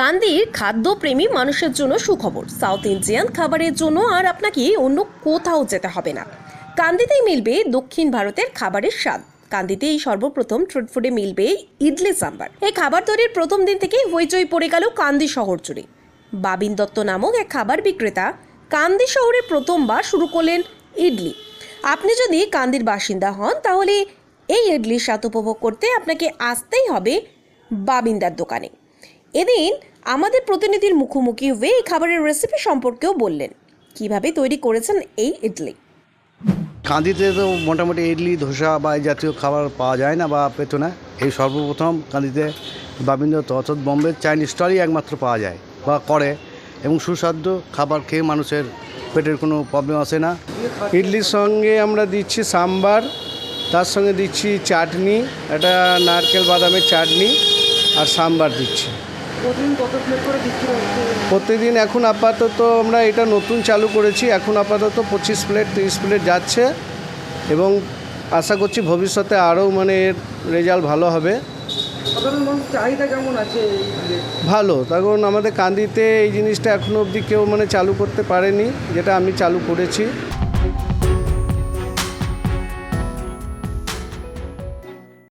কান্দির খাদ্যপ্রেমী মানুষের জন্য সুখবর। সাউথ ইন্ডিয়ান খাবারের জন্য আর আপনাকে অন্য কোথাও যেতে হবে না। কান্দিতেই মিলবে দক্ষিণ ভারতের খাবারের স্বাদ। কান্দিতেই সর্বপ্রথম ট্রুট ফুডে মিলবে ইডলি সাম্বার। এই খাবার তৈরির প্রথম দিন থেকেই হইচই পড়ে গেল কান্দি শহর জুড়ে। বাবিন দত্ত নামক এক খাবার বিক্রেতা কান্দি শহরে প্রথমবার শুরু করলেন ইডলি। আপনি যদি কান্দির বাসিন্দা হন, তাহলে এই ইডলির স্বাদ উপভোগ করতে আপনাকে আসতেই হবে বাবিন্দার দোকানে। এদিন আমাদের প্রতিনিধির মুখোমুখি হয়ে এই খাবারের রেসিপি সম্পর্কেও বললেন। কীভাবে তৈরি করেছেন এই ইডলি? কাঁদিতে তো মোটামুটি ইডলি ধোসা বা এই জাতীয় খাবার পাওয়া যায় না বা পেতো না। এই সর্বপ্রথম কাঁদিতে বাবিন্দ অর্থাৎ বোম্বে চাইনিজ স্টলই একমাত্র পাওয়া যায় বা করে এবং সুস্বাদু খাবার খেয়ে মানুষের পেটের কোনো প্রবলেম আসে না। ইডলির সঙ্গে আমরা দিচ্ছি সাম্বার তার সঙ্গে দিচ্ছি চাটনি একটা নারকেল বাদামের চাটনি আর সাম্বার দিচ্ছি। প্রতিদিন এখন আপাতত আমরা এটা নতুন চালু করেছি। এখন আপাতত পঁচিশ প্লেট তিরিশ প্লেট যাচ্ছে এবং আশা করছি ভবিষ্যতে আরও মানে এর রেজাল্ট ভালো হবে? ভালো। তখন আমাদের কান্দিতে এই জিনিসটা এখনও অবধি কেউ মানে চালু করতে পারেনি যেটা আমি চালু করেছি।